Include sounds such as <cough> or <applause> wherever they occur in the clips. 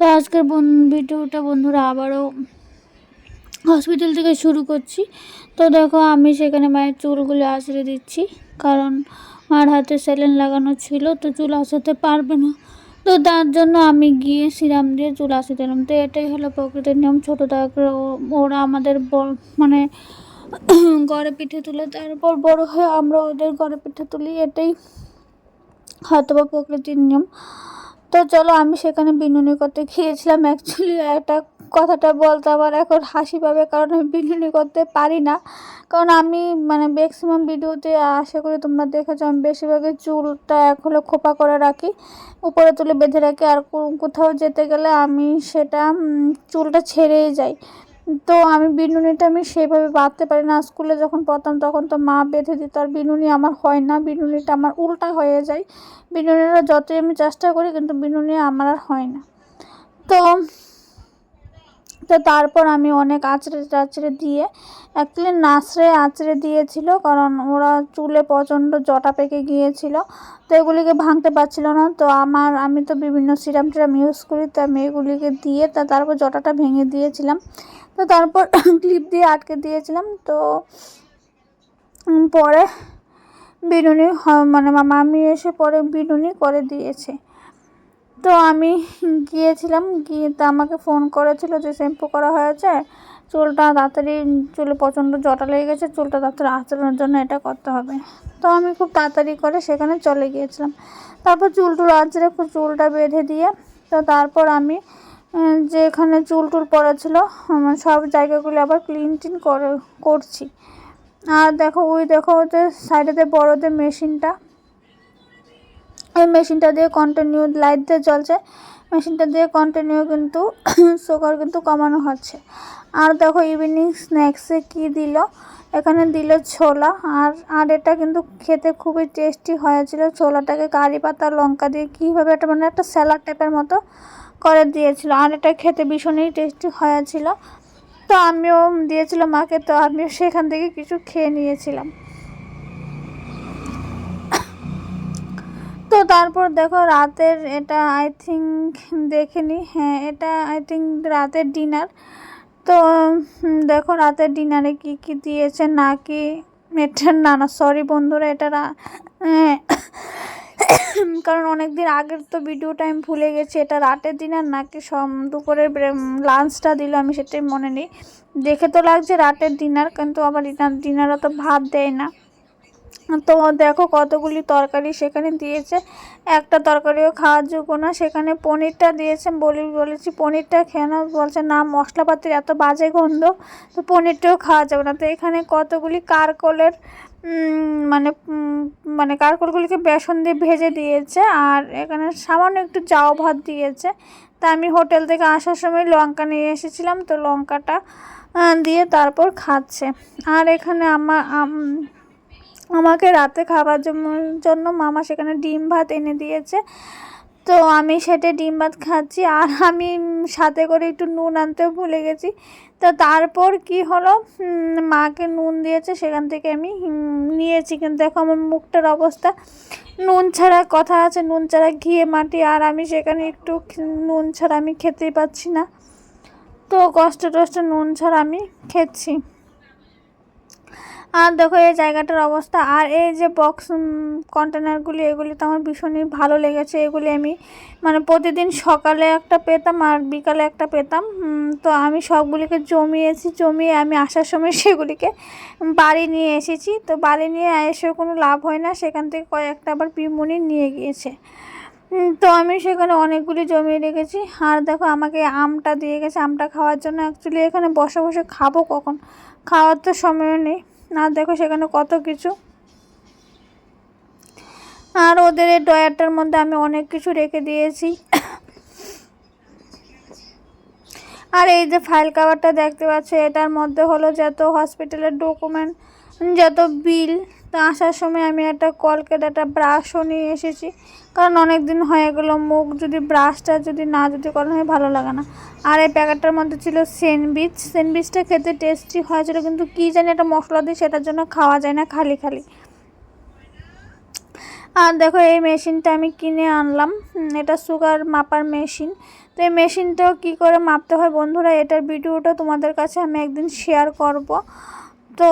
তো আজকের ভিডিওটা বন্ধুরা আবারও হসপিটাল থেকে শুরু করছি। তো দেখো আমি সেখানে মায়ের চুলগুলো আঁচড়ে দিচ্ছি, কারণ মার হাতে স্যালেন লাগানো ছিল, তো চুল আঁচড়াতে পারবে না। তো তার জন্য আমি গিয়ে সিরাম দিয়ে চুল আসতে দিলাম। তো এটাই হলো প্রকৃতির নিয়ম, ছোটো থেকে ও- ওরা আমাদের মানে <coughs> গড়ে পিঠে তুলে, তারপর বড় হয়ে আমরা ওদের গড়ে পিঠে তুলি, এটাই হয়তো বা প্রকৃতির নিয়ম। তো চলো, আমি সেখানে বিনুনি করতে গিয়েছিলাম অ্যাকচুয়ালি একটা কথাটা বলতে আমার এখন হাসি পাবে, কারণ আমি বিনুনি করতে পারি না। কারণ আমি মানে ম্যাক্সিমাম ভিডিওতে আশা করি তোমরা দেখেছ, আমি বেশিরভাগই চুলটা এক হলো খোপা করে রাখি। উপরে তুলে বেঁধে রাখি, আর কোথাও যেতে গেলে আমি সেটা চুলটা ছেড়েই যাই। তো আমি বিনুনিটা আমি সেভাবে বাঁধতে পারি না। স্কুলে যখন পড়তাম তখন তো মা বেঁধে দিত। আর বিনুনি আমার হয় না। বিনুনিটা আমার উল্টা হয়ে যায়। বিনুনিটা যতই আমি চেষ্টা করি কিন্তু বিনুনি আমার আর হয় না। তো তো তারপর আমি অনেক আঁচড়ে টাচড়ে দিয়ে অ্যাকচুয়ালি নাচড়ে আঁচড়ে দিয়েছিল, কারণ ওরা চুলে প্রচণ্ড জটা পেকে গিয়েছিল, তো এগুলিকে ভাঙতে পারছিল না। তো আমার, আমি তো বিভিন্ন সিরাম টিরাম ইউজ করি, তো আমি এগুলিকে দিয়ে তা, তারপর জটাটা ভেঙে দিয়েছিলাম। তো তারপর <coughs> ক্লিপ দিয়ে আটকে দিয়েছিলাম, তো পরে বিনুনি মানে মামি এসে পরে বিনুনি করে দিয়েছে। তো আমি গিয়েছিলাম, গিয়ে তো আমাকে ফোন করেছিল যে শ্যাম্পু করা হয়েছে। চুলটা তাড়াতাড়ি, চুলে প্রচণ্ড জটা লেগে গেছে, চুলটা তাড়াতাড়ি আঁচড়ানোর জন্য এটা করতে হবে। তো আমি খুব তাড়াতাড়ি করে সেখানে চলে গিয়েছিলাম। তারপর চুল টুল আঁচড়ে খুব চুলটা বেঁধে দিয়ে, তো তারপর আমি যেখানে চুল টুল পড়া ছিল সব জায়গাগুলো আবার ক্লিন টিন করে, করছি। আর দেখো, ওই দেখো ওদের সাইডেতে বড়দের মেশিনটা এই মেশিনটা দিয়ে কন্টিনিউ লাইট দিয়ে জ্বলছে। মেশিনটা দিয়ে কন্টিনিউ কিন্তু <coughs> সুগার কিন্তু কমানো হচ্ছে। আর দেখো ইভিনিং স্ন্যাক্সে কি দিল? এখানে দিল ছোলা। আর আর এটা কিন্তু খেতে খুবই টেস্টি হয়েছিল। ছোলাটাকে কারি পাতা, লঙ্কা দিয়ে কীভাবে একটা মানে একটা স্যালাড টাইপের মতো করে দিয়েছিল। আর এটা খেতে ভীষণই টেস্টি হয়েছিল। তো আমিও দিয়েছিলাম মাকে। তো আমিও সেখান থেকে কিছু খেয়ে নিয়েছিলাম তো তারপর দেখো রাতের এটা আই থিঙ্ক দেখিনি হ্যাঁ এটা আই থিঙ্ক রাতের ডিনার তো দেখো রাতের ডিনারে কি কি দিয়েছে না কি? এটা না না সরি বন্ধুরা এটা হ্যাঁ, কারণ অনেক দিন আগের তো ভিডিওটা আমি ভুলে গেছি এটা রাতের ডিনার নাকি সম দুপুরের লাঞ্চটা দিল আমি সেটাই মনে নেই। দেখে তো লাগছে রাতের ডিনার কিন্তু আবার ডিনার ডিনারও তো ভাত দেয় না। তো দেখো কতগুলি তরকারি সেখানে দিয়েছে। একটা তরকারিও খাওয়ার যোগ্য না, সেখানে পনিরটা দিয়েছে। বলি, বলেছি, পনিরটা খেয়ে না বলছে, না, মশলাপাতির এত বাজে গন্ধ, তো পনিরটাও খাওয়া যাবে না। তো এখানে কতগুলি কারকলের মানে মানে কারকলগুলিকে বেসন দিয়ে ভেজে দিয়েছে। আর এখানে সামান্য একটু চাও ভাত দিয়েছে। তা আমি হোটেল থেকে আসার সময় লঙ্কা নিয়ে এসেছিলাম। তো লঙ্কাটা দিয়ে তারপর খাচ্ছে। আর এখানে আমার আম- আমাকে রাতে খাবার জন্য- মামা সেখানে ডিম ভাত এনে দিয়েছে। তো আমি সেটা ডিম ভাত খাচ্ছি। আর আমি সাথে করে একটু নুন আনতেও ভুলে গেছি। তো তারপর কি হলো? মাকে নুন দিয়েছে, সেখান থেকে আমি নিয়েছি। কিন্তু দেখো আমার মুখটার অবস্থা। নুন ছাড়া কথা আছে, নুন ছাড়া ঘিয়ে মাটি, আর আমি সেখানে একটু নুন ছাড়া আমি খেতেই পাচ্ছি না। তো কষ্ট টষ্ট নুন ছাড়া আমি খেচ্ছি। আর দেখো এই জায়গাটার অবস্থা। আর এই যে বক্স কন্টেনারগুলি এগুলি তো আমার ভীষণই ভালো লেগেছে। এগুলি আমি মানে প্রতিদিন সকালে একটা পেতাম আর বিকালে একটা পেতাম। তো আমি সবগুলিকে জমিয়েছি, জমিয়ে আমি আসার সময় <laughs> সেগুলিকে বাড়ি নিয়ে এসেছি। তো বাড়ি নিয়ে এসে কোনো লাভ হয় না। সেখান থেকে কয়েকটা আবার পিমুনি নিয়ে গিয়েছে। তো আমি সেখানে অনেকগুলি জমিয়ে রেখেছি। আর দেখো আমাকে আমটা দিয়ে গেছে। আমটা খাওয়ার জন্য অ্যাকচুয়ালি এখানে বসে বসে খাব কখন? খাওয়ার তো সময়ও নেই। আর দেখো সেখানে কত কিছু। আর ওদের এই ডয়ারটার মধ্যে আমি অনেক কিছু রেখে দিয়েছি। আর এই যে ফাইল কাভারটা দেখতে পাচ্ছ, এটার মধ্যে হলো যত হসপিটালের ডকুমেন্ট যত বিল তো আসার সময় আমি একটা কলকেট একটা ব্রাশও নিয়ে এসেছি। কারণ অনেক দিন হয়ে গেল, মুখ যদি ব্রাশটা যদি না যদি করানো হয় ভালো লাগে না। আর এই প্যাকেটটার মধ্যে ছিল স্যান্ডউইচ স্যান্ডউইচটা খেতে টেস্টি হয়েছিল কিন্তু কী জানি একটা মশলা দিই সেটার জন্য খাওয়া যায় না খালি খালি। আর দেখো এই মেশিনটা আমি কিনে আনলাম। এটা সুগার মাপার মেশিন। তো এই মেশিনটাও কী করে মাপতে হয় বন্ধুরা, এটার ভিডিওটা তোমাদের কাছে আমি একদিন শেয়ার করব। তো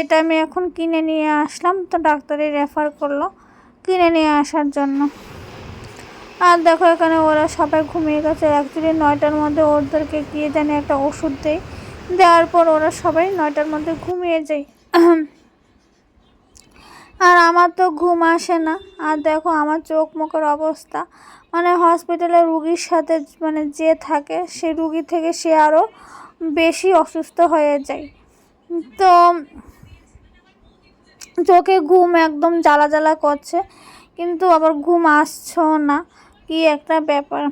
এটা আমি এখন কিনে নিয়ে আসলাম, তো ডাক্তারে রেফার করল কিনে নিয়ে আসার জন্য। আর দেখো এখানে ওরা সবাই ঘুমিয়ে গেছে অ্যাকচুয়ালি নয়টার মধ্যে ওদেরকে গিয়ে জানি একটা ওষুধ দেয় দেওয়ার পর ওরা সবাই নয়টার মধ্যে ঘুমিয়ে যায়। আর আমার তো ঘুম আসে না, আর দেখো আমার চোখ মুখের অবস্থা মানে হসপিটালে রুগীর সাথে মানে যে থাকে, সে রুগী থেকে সে আরও বেশি অসুস্থ হয়ে যায়। তো চোখে ঘুম একদম জ্বালা জ্বালা করছে, কিন্তু আবার ঘুম আসছেও না। কি একটা ব্যাপার।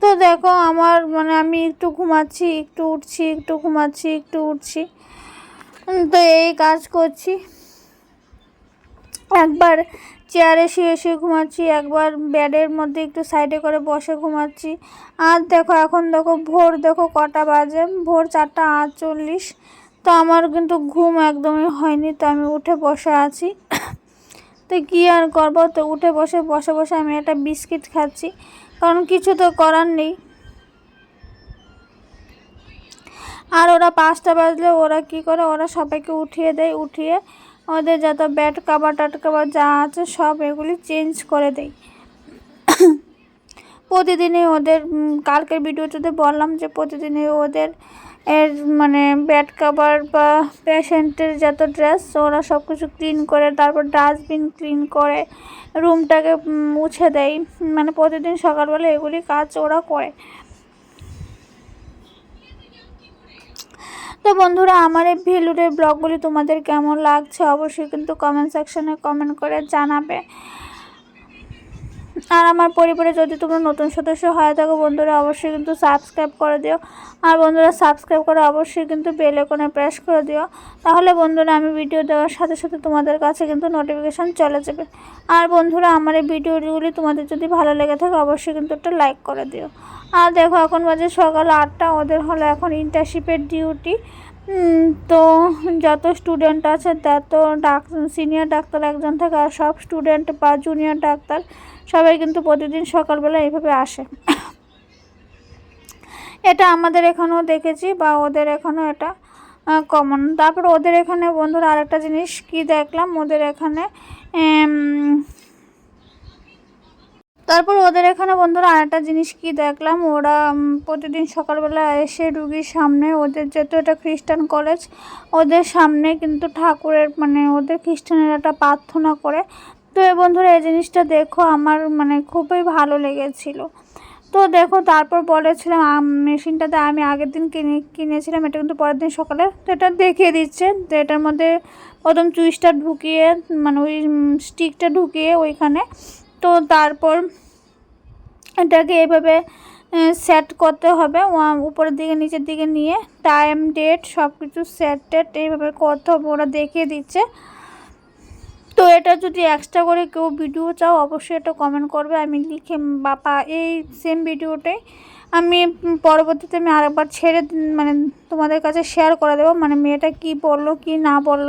তো দেখো আমার মানে আমি একটু ঘুমাচ্ছি, একটু উঠছি, একটু ঘুমাচ্ছি, একটু উঠছি। তো এই কাজ করছি। একবার চেয়ারে শুয়ে শুয়ে ঘুমাচ্ছি, একবার ব্যাডের মধ্যে একটু সাইডে করে বসে ঘুমাচ্ছি। আর দেখো, এখন দেখো ভোর, দেখো কটা বাজে, ভোর চারটা আটচল্লিশ। তো আমার কিন্তু ঘুম একদমই হয়নি, তো আমি উঠে বসে আছি। তো কী আর করব? তো উঠে বসে বসে বসে আমি একটা বিস্কিট খাচ্ছি, কারণ কিছু তো করার নেই। আর ওরা পাঁচটা বাজলে ওরা কি করে? ওরা সবাইকে উঠিয়ে দেয়, উঠিয়ে ওদের যত ব্যাট কাবার, টাট কাবার যা আছে সব এগুলি চেঞ্জ করে দেয় প্রতিদিনই ওদের কালকের ভিডিওটাতে বললাম যে প্রতিদিনই ওদের এর মানে ব্যাট কাভার বা পেশেন্টের যত ড্রেস ওরা সব কিছু ক্লিন করে, তারপর ডাস্টবিন ক্লিন করে রুমটাকে মুছে দেয় মানে প্রতিদিন সকালবেলা এগুলি কাজ ওরা করে। তো বন্ধুরা, আমার এই ভেলুরের ব্লগগুলি তোমাদের কেমন লাগছে অবশ্যই কিন্তু কমেন্ট সেকশনে কমেন্ট করে জানাবে। আর আমার পরিবারে যদি তোমরা নতুন সদস্য হয়ে থাকো, বন্ধুরা অবশ্যই কিন্তু সাবস্ক্রাইব করে দিও। আর বন্ধুরা সাবস্ক্রাইব করে অবশ্যই কিন্তু বেল আইকনে প্রেস করে দিও। তাহলে বন্ধুরা আমি ভিডিও দেওয়ার সাথে সাথে তোমাদের কাছে কিন্তু নোটিফিকেশান চলে যাবে। আর বন্ধুরা আমার এই ভিডিওগুলি তোমাদের যদি ভালো লেগে থাকে, অবশ্যই কিন্তু একটা লাইক করে দিও। আর দেখো, এখন বাজে সকাল আটটা, ওদের হলো এখন ইন্টার্নশিপের ডিউটি তো যত স্টুডেন্ট আছে তত ডাক সিনিয়র ডাক্তার একজন থাকে আর সব স্টুডেন্ট বা জুনিয়র ডাক্তার সবাই কিন্তু প্রতিদিন সকালবেলা এইভাবে আসে। এটা আমাদের এখানেও দেখেছি বা ওদের এখানেও এটা কমন তারপর ওদের এখানে বন্ধুরা আরেকটা জিনিস কি দেখলাম? ওদের এখানে তারপর ওদের এখানে বন্ধুরা আরেকটা জিনিস কি দেখলাম? ওরা প্রতিদিন সকালবেলা এসে রুগীর সামনে ওদের যেহেতু এটা খ্রিস্টান কলেজ, ওদের সামনে কিন্তু ঠাকুরের মানে ওদের খ্রিস্টানের একটা প্রার্থনা করে। তো এই বন্ধুরা, এই জিনিসটা দেখো, আমার মানে খুবই ভালো লেগেছিল। তো দেখো, তারপর বলেছিলাম মেশিনটাতে আমি আগের দিন কিনে, কিনেছিলাম, এটা কিন্তু পরের দিন সকালে। তো এটা দেখিয়ে দিচ্ছে, তো এটার মধ্যে প্রথম চুইসটা ঢুকিয়ে মানে ওই স্টিকটা ঢুকিয়ে ওইখানে। তো তারপর এটাকে এভাবে সেট করতে হবে। উপরের দিকে, নিচের দিকে নিয়ে টাইম ডেট সব কিছু সেট টেট এইভাবে করতে হবে, ওরা দেখিয়ে দিচ্ছে। তো এটা যদি এক্সট্রা করে কেউ ভিডিও চাও, অবশ্যই এটা কমেন্ট করবে। আমি লিখে বাপা এই সেম ভিডিওটাই আমি পরবর্তীতে আমি আরেকবার ছেড়ে মানে তোমাদের কাছে শেয়ার করে দেবো মানে মেয়েটা কি বলল, কি না বলল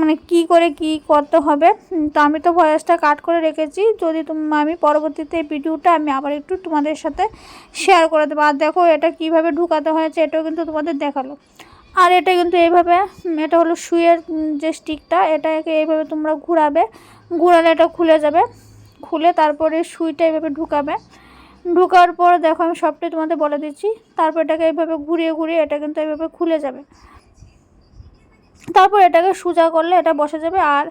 মানে কি করে কি করতে হবে। তো আমি তো ভয়েসটা কাট করে রেখেছি, যদি আমি পরবর্তীতে ভিডিওটা আমি আবার একটু তোমাদের সাথে শেয়ার করে দেবো। আর দেখো, এটা কীভাবে ঢুকাতে হয়েছে, এটাও কিন্তু তোমাদের দেখাল। আর এটা কিন্তু এইভাবে এটা হলো শুয়ের যে স্টিকটা এটাকে এইভাবে তোমরা ঘুরাবে, ঘুরালে এটা খুলে যাবে। খুলে তারপরে সুইটা এইভাবে ঢুকাবে। ঢুকার পর দেখো আমি সবটাই তোমাদের বলে দিচ্ছি। তারপর এটাকে এইভাবে ঘুরিয়ে ঘুরিয়ে এটা কিন্তু এইভাবে খুলে যাবে। তারপর এটাকে সোজা করলে এটা বসে যাবে আর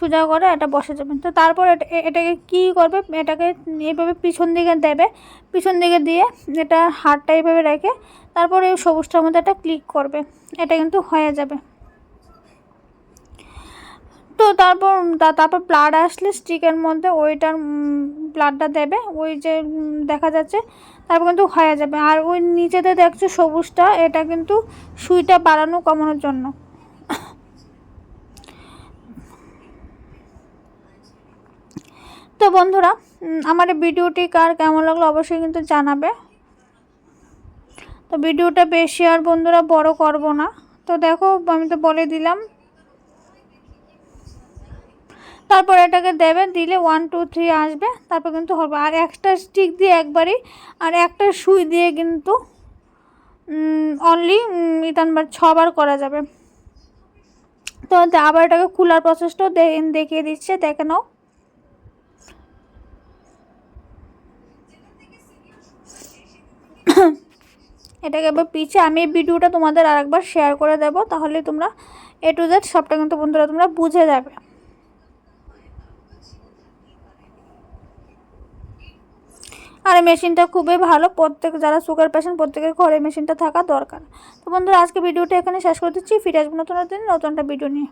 সোজা করে এটা বসে যাবে। তো তারপর এটা- এটাকে কি করবে? এটাকে এইভাবে পিছন দিকে দেবে। পিছন দিকে দিয়ে এটা হাতটা এইভাবে রেখে তারপর এই সবুজটার মধ্যে এটা ক্লিক করবে। এটা কিন্তু হয়ে যাবে। তারপর তারপর ব্লাড আসলে স্টিকের মধ্যে ওইটার ব্লাডটা দেবে। ওই যে দেখা যাচ্ছে, তারপর কিন্তু হয়ে যাবে। আর ওই নিচেতে দেখছ সবুজটা, এটা কিন্তু সুইটা বাড়ানো কমানোর জন্য। তো বন্ধুরা আমার এই ভিডিওটি কার কেমন লাগল অবশ্যই কিন্তু জানাবে। তো ভিডিওটা বেশি আর বন্ধুরা বড় করব না। তো দেখো, আমি তো বলে দিলাম তারপর এটাকে দেবে, দিলে ওয়ান টু থ্রি আসবে, তারপর কিন্তু হবে। আর একটা স্টিক দিয়ে একবারই, আর একটা সুই দিয়ে কিন্তু অনলি রিটার্নবার ছবার করা যাবে। তো আবার এটাকে খোলার প্রসেসটাও দেখিয়ে দিচ্ছে, দেখে নাও। এটাকে এবার পিছে আমি এই ভিডিওটা তোমাদের আরেকবার শেয়ার করে দেব, তাহলে তোমরা এ টু জেড সবটা কিন্তু বন্ধুরা তোমরা বুঝে যাবে। আর এই মেশিনটা খুবই ভালো। প্রত্যেক যারা সুগার পেশেন্ট প্রত্যেকের ঘরে মেশিনটা থাকা দরকার। তো বন্ধুরা, আজকে ভিডিওটা এখানে শেষ করে দিচ্ছি। ফিরে আসব নতুন দিন নতুন নতুনটা ভিডিও নিয়ে।